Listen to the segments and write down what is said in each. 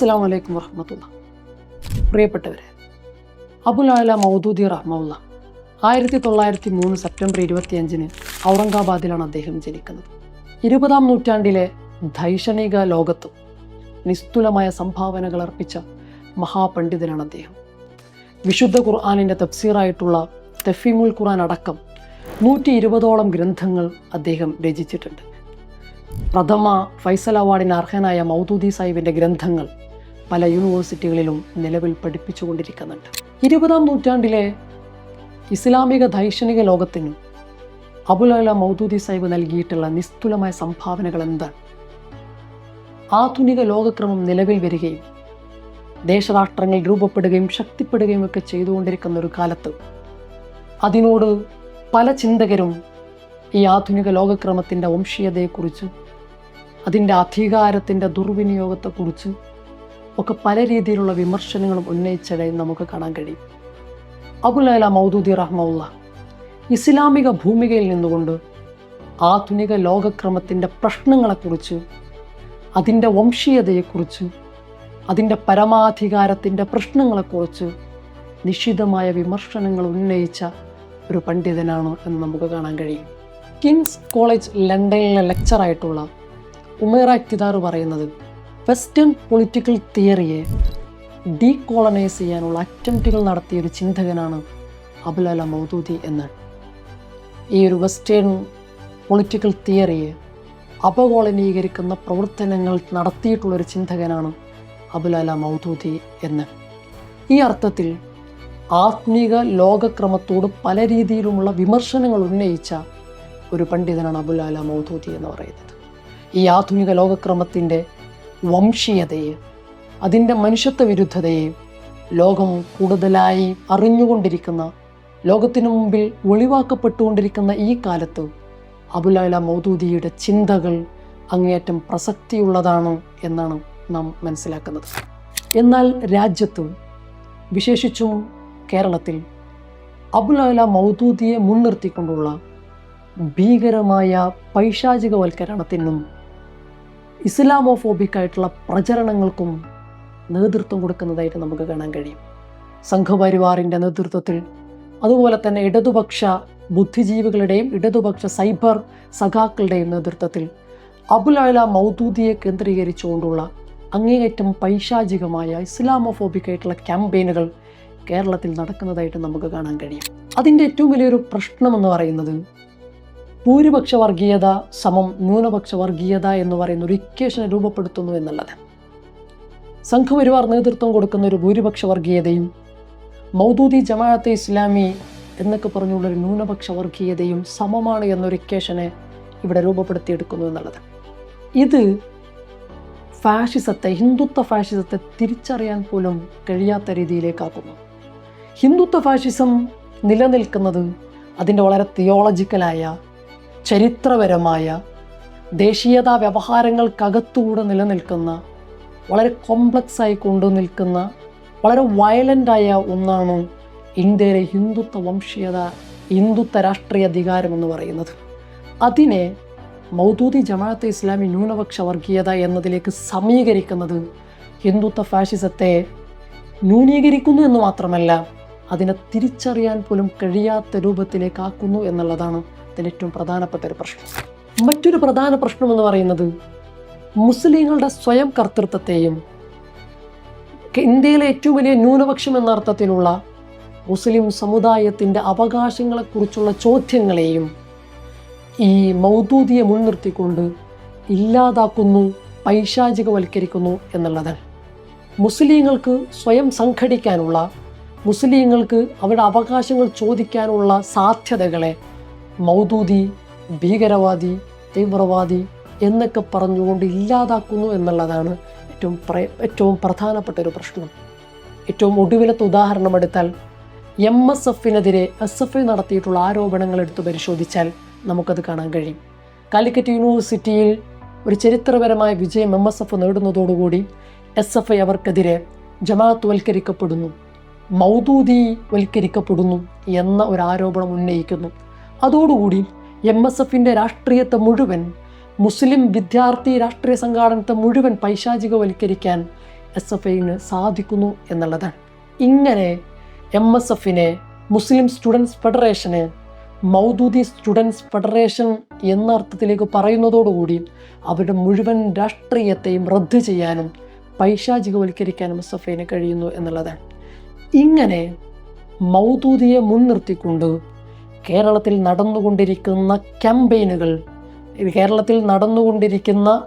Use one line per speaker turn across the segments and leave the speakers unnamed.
അസ്സാം വലൈക്കും വർഹമത്തുള്ള പ്രിയപ്പെട്ടവരെ അബുലാല മൗദൂദി റഹ്മുള്ള ആയിരത്തി തൊള്ളായിരത്തി മൂന്ന് സെപ്റ്റംബർ ഇരുപത്തിയഞ്ചിന് ഔറംഗാബാദിലാണ് അദ്ദേഹം ജനിക്കുന്നത്. ഇരുപതാം നൂറ്റാണ്ടിലെ ധൈഷണിക ലോകത്തും നിസ്തുലമായ സംഭാവനകൾ അർപ്പിച്ച മഹാപണ്ഡിതനാണ് അദ്ദേഹം. വിശുദ്ധ ഖുർആാനിന്റെ തഫ്സീറായിട്ടുള്ള തെഫീമുൽ ഖുർആൻ അടക്കം നൂറ്റി ഇരുപതോളം ഗ്രന്ഥങ്ങൾ അദ്ദേഹം രചിച്ചിട്ടുണ്ട്. പ്രഥമ ഫൈസൽ അവാർഡിന് അർഹനായ മൗദൂദി സാഹിബിന്റെ ഗ്രന്ഥങ്ങൾ പല യൂണിവേഴ്സിറ്റികളിലും നിലവിൽ പഠിപ്പിച്ചുകൊണ്ടിരിക്കുന്നുണ്ട്. ഇരുപതാം നൂറ്റാണ്ടിലെ ഇസ്ലാമിക ദൈക്ഷണിക ലോകത്തിനും അബുലല മൗദൂദി സാഹിബ് നൽകിയിട്ടുള്ള നിസ്തുലമായ സംഭാവനകൾ എന്താണ് ആധുനിക ലോകക്രമം നിലവിൽ വരികയും ദേശരാഷ്ട്രങ്ങൾ രൂപപ്പെടുകയും ശക്തിപ്പെടുകയും ഒക്കെ ചെയ്തുകൊണ്ടിരിക്കുന്ന ഒരു കാലത്ത് അതിനോട് പല ചിന്തകരും ഈ ആധുനിക ലോകക്രമത്തിന്റെ വംശീയതയെക്കുറിച്ച് അതിന്റെ അധികാരത്തിന്റെ ദുർവിനിയോഗത്തെക്കുറിച്ച് ഒക്കെ പല രീതിയിലുള്ള വിമർശനങ്ങളും ഉന്നയിച്ചതായി നമുക്ക് കാണാൻ കഴിയും. അബുലല മൗദൂദി റഹ്മുള്ള ഇസ്ലാമിക ഭൂമികയിൽ നിന്നുകൊണ്ട് ആധുനിക ലോകക്രമത്തിന്റെ പ്രശ്നങ്ങളെക്കുറിച്ച് അതിന്റെ വംശീയതയെക്കുറിച്ച് അതിന്റെ പരമാധികാരത്തിന്റെ പ്രശ്നങ്ങളെക്കുറിച്ച് നിശ്ചിതമായ വിമർശനങ്ങൾ ഉന്നയിച്ച ഒരു പണ്ഡിതനാണ് എന്ന് നമുക്ക് കാണാൻ കഴിയും. കിങ്സ് കോളേജ് ലണ്ടനിലെ ലെക്ചറായിട്ടുള്ള ഉമേറ ഇക്തിദാർ പറയുന്നത് വെസ്റ്റേൺ പൊളിറ്റിക്കൽ തിയറിയെ ഡീകോളനൈസ് ചെയ്യാനുള്ള അറ്റംപ്റ്റുകൾ നടത്തിയ ഒരു ചിന്തകനാണ് അബുലല മൗദൂദി എന്ന്. ഈ ഒരു വെസ്റ്റേൺ പൊളിറ്റിക്കൽ തിയറിയെ അപകോളനീകരിക്കുന്ന പ്രവർത്തനങ്ങൾ നടത്തിയിട്ടുള്ളൊരു ചിന്തകനാണ് അബുലല മൗദൂദി എന്ന്. ഈ അർത്ഥത്തിൽ ആത്മീക ലോകക്രമത്തോട് പല രീതിയിലുമുള്ള വിമർശനങ്ങൾ ഉന്നയിച്ച ഒരു പണ്ഡിതനാണ് അബുലാല മൗദൂദി എന്ന് പറയുന്നത്. ഈ ആധുനിക ലോകക്രമത്തിന്റെ വംശീയതയെ അതിന്റെ മനുഷ്യത്വ വിരുദ്ധതയെ ലോകം കൂടുതലായി അറിഞ്ഞുകൊണ്ടിരിക്കുന്ന ലോകത്തിനു മുമ്പിൽ ഒളിവാക്കപ്പെട്ടുകൊണ്ടിരിക്കുന്ന ഈ കാലത്ത് അബുലാല മൗദൂദിയുടെ ചിന്തകൾ അങ്ങേയറ്റം പ്രസക്തിയുള്ളതാണ് എന്നാണ് നാം മനസ്സിലാക്കുന്നത്. എന്നാൽ രാജ്യത്ത് വിശേഷിച്ചും കേരളത്തിൽ അബുലാല മൗദൂദിയെ മുൻനിർത്തിക്കൊണ്ടുള്ള ഭീകരമായ പൈശാചികവൽക്കരണത്തിനും ഇസ്ലാമോഫോബിക്കായിട്ടുള്ള പ്രചരണങ്ങൾക്കും നേതൃത്വം കൊടുക്കുന്നതായിട്ട് നമുക്ക് കാണാൻ കഴിയും. സംഘപരിവാറിന്റെ നേതൃത്വത്തിൽ അതുപോലെ തന്നെ ഇടതുപക്ഷ ബുദ്ധിജീവികളുടെയും ഇടതുപക്ഷ സൈബർ സഖാക്കളുടെയും നേതൃത്വത്തിൽ അബുലാല മൗദൂദിയെ കേന്ദ്രീകരിച്ചുകൊണ്ടുള്ള അങ്ങേയറ്റം പൈശാചികമായ ഇസ്ലാമോഫോബിക് ആയിട്ടുള്ള ക്യാമ്പയിനുകൾ കേരളത്തിൽ നടക്കുന്നതായിട്ട് നമുക്ക് കാണാൻ കഴിയും. അതിന്റെ ഏറ്റവും വലിയൊരു പ്രശ്നം എന്ന് പറയുന്നത് ഭൂരിപക്ഷ വർഗീയത സമം ന്യൂനപക്ഷ വർഗീയത എന്ന് പറയുന്ന ഒരു ഇക്വേഷനെ രൂപപ്പെടുത്തുന്നു എന്നുള്ളത്. സംഘപരിവാർ നേതൃത്വം കൊടുക്കുന്ന ഒരു ഭൂരിപക്ഷ വർഗീയതയും മൗദൂദി ജമാഅത്തെ ഇസ്ലാമി എന്നൊക്കെ പറഞ്ഞുള്ളൊരു ന്യൂനപക്ഷ വർഗീയതയും സമമാണ് എന്നൊരു ഇക്വേഷനെ ഇവിടെ രൂപപ്പെടുത്തിയെടുക്കുന്നു എന്നുള്ളത്. ഇത് ഫാഷിസത്തെ ഹിന്ദുത്വ ഫാഷിസത്തെ തിരിച്ചറിയാൻ പോലും കഴിയാത്ത രീതിയിലേക്കാക്കുന്നു. ഹിന്ദുത്വ ഫാഷിസം നിലനിൽക്കുന്നത് അതിന്റെ വളരെ തിയോളജിക്കലായ ചരിത്രപരമായ ദേശീയതാ വ്യവഹാരങ്ങൾക്കകത്തുകൂടെ നിലനിൽക്കുന്ന വളരെ കോംപ്ലക്സ് ആയി കൊണ്ടു നിൽക്കുന്ന വളരെ വയലന്റായ ഒന്നാണ് ഇന്ത്യയിലെ ഹിന്ദുത്വ വംശീയത ഹിന്ദുത്വ രാഷ്ട്രീയ അധികാരം എന്ന് പറയുന്നത്. അതിനെ മൗദൂദി ജമാഅത്തെ ഇസ്ലാമി ന്യൂനപക്ഷ വർഗീയത എന്നതിലേക്ക് സമീകരിക്കുന്നത് ഹിന്ദുത്വ ഫാഷിസത്തെ ന്യൂനീകരിക്കുന്നു എന്ന് മാത്രമല്ല അതിനെ തിരിച്ചറിയാൻ പോലും കഴിയാത്ത രൂപത്തിലേക്കാക്കുന്നു എന്നുള്ളതാണ് ഇതിന്റെ ഏറ്റവും പ്രധാനപ്പെട്ട ഒരു പ്രശ്നം. മറ്റൊരു പ്രധാന പ്രശ്നം എന്ന് പറയുന്നത് മുസ്ലിങ്ങളുടെ സ്വയം കർത്തൃത്വത്തെയും ഇന്ത്യയിലെ ഏറ്റവും വലിയ ന്യൂനപക്ഷം എന്ന അർത്ഥത്തിലുള്ള മുസ്ലിം സമുദായത്തിന്റെ അവകാശങ്ങളെക്കുറിച്ചുള്ള ചോദ്യങ്ങളെയും ഈ മൗദൂദിയെ മുൻനിർത്തിക്കൊണ്ട് ഇല്ലാതാക്കുന്നു പൈശാചികവൽക്കരിക്കുന്നു എന്നുള്ളതാണ് മുസ്ലിങ്ങൾക്ക് സ്വയം സംഘടിക്കാനുള്ള മുസ്ലിങ്ങൾക്ക് അവരുടെ അവകാശങ്ങൾ ചോദിക്കാനുള്ള സാധ്യതകളെ മൗദൂദി ഭീകരവാദി തീവ്രവാദി എന്നൊക്കെ പറഞ്ഞുകൊണ്ട് ഇല്ലാതാക്കുന്നു എന്നുള്ളതാണ് ഏറ്റവും ഏറ്റവും പ്രധാനപ്പെട്ട ഒരു പ്രശ്നം. ഏറ്റവും ഒടുവിലത്തെ ഉദാഹരണം എടുത്താൽ എം എസ് എഫിനെതിരെ എസ് എഫ് ഐ നടത്തിയിട്ടുള്ള ആരോപണങ്ങൾ എടുത്ത് പരിശോധിച്ചാൽ നമുക്കത് കാണാൻ കഴിയും. കാലിക്കറ്റ് യൂണിവേഴ്സിറ്റിയിൽ ഒരു ചരിത്രപരമായ വിജയം എം എസ് എഫ് നേടുന്നതോടുകൂടി എസ് എഫ് ഐ അവർക്കെതിരെ ജമാഅത്ത് വൽക്കരിക്കപ്പെടുന്നു മൗദൂദി വൽക്കരിക്കപ്പെടുന്നു എന്ന ഒരു ആരോപണം ഉന്നയിക്കുന്നു. അതോടുകൂടി എം എസ് എഫിന്റെ രാഷ്ട്രീയത്തെ മുഴുവൻ മുസ്ലിം വിദ്യാർത്ഥി രാഷ്ട്രീയ സംഘാടനത്തെ മുഴുവൻ പൈശാചികവൽക്കരിക്കാൻ എസ് എഫ് ഐന് സാധിക്കുന്നു എന്നുള്ളതാണ് ഇങ്ങനെ എം എസ് എഫിനെ മുസ്ലിം സ്റ്റുഡൻസ് ഫെഡറേഷന് മൗദൂദി സ്റ്റുഡൻസ് ഫെഡറേഷൻ എന്ന അർത്ഥത്തിലേക്ക് പറയുന്നതോടുകൂടി അവരുടെ മുഴുവൻ രാഷ്ട്രീയത്തെയും റദ്ദ് ചെയ്യാനും പൈശാചികവൽക്കരിക്കാനും എസ് എഫ് ഐന് കഴിയുന്നു എന്നുള്ളതാണ് ഇങ്ങനെ മൗദൂദിയെ മുൻനിർത്തിക്കൊണ്ട് കേരളത്തിൽ നടന്നുകൊണ്ടിരിക്കുന്ന ക്യാമ്പയിനുകൾ കേരളത്തിൽ നടന്നുകൊണ്ടിരിക്കുന്ന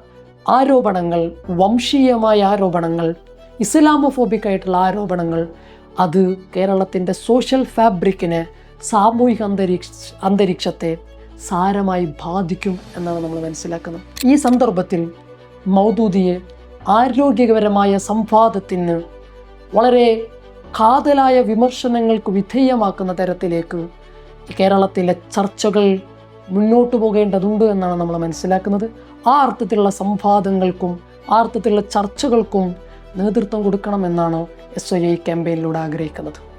ആരോപണങ്ങൾ വംശീയമായ ആരോപണങ്ങൾ ഇസ്ലാമോഫോബിക് ആയിട്ടുള്ള ആരോപണങ്ങൾ അത് കേരളത്തിന്റെ സോഷ്യൽ ഫാബ്രിക്കിനെ സാമൂഹിക അന്തരീക്ഷ അന്തരീക്ഷത്തെ സാരമായി ബാധിക്കും എന്നാണ് നമ്മൾ മനസ്സിലാക്കുന്നത്. ഈ സന്ദർഭത്തിൽ മൗദൂദിയെ ആരോഗ്യകരമായ സംവാദത്തിന് വളരെ കാതലായ വിമർശനങ്ങൾക്ക് വിധേയമാക്കുന്ന തരത്തിലേക്ക് കേരളത്തിലെ ചർച്ചകൾ മുന്നോട്ട് പോകേണ്ടതുണ്ട് എന്നാണ് നമ്മൾ മനസ്സിലാക്കുന്നത്. ആ അർത്ഥത്തിലുള്ള സംവാദങ്ങൾക്കും ആ അർത്ഥത്തിലുള്ള ചർച്ചകൾക്കും നേതൃത്വം കൊടുക്കണമെന്നാണ് എസ് ഒ ഐ ക്യാമ്പയിനിലൂടെ ആഗ്രഹിക്കുന്നത്.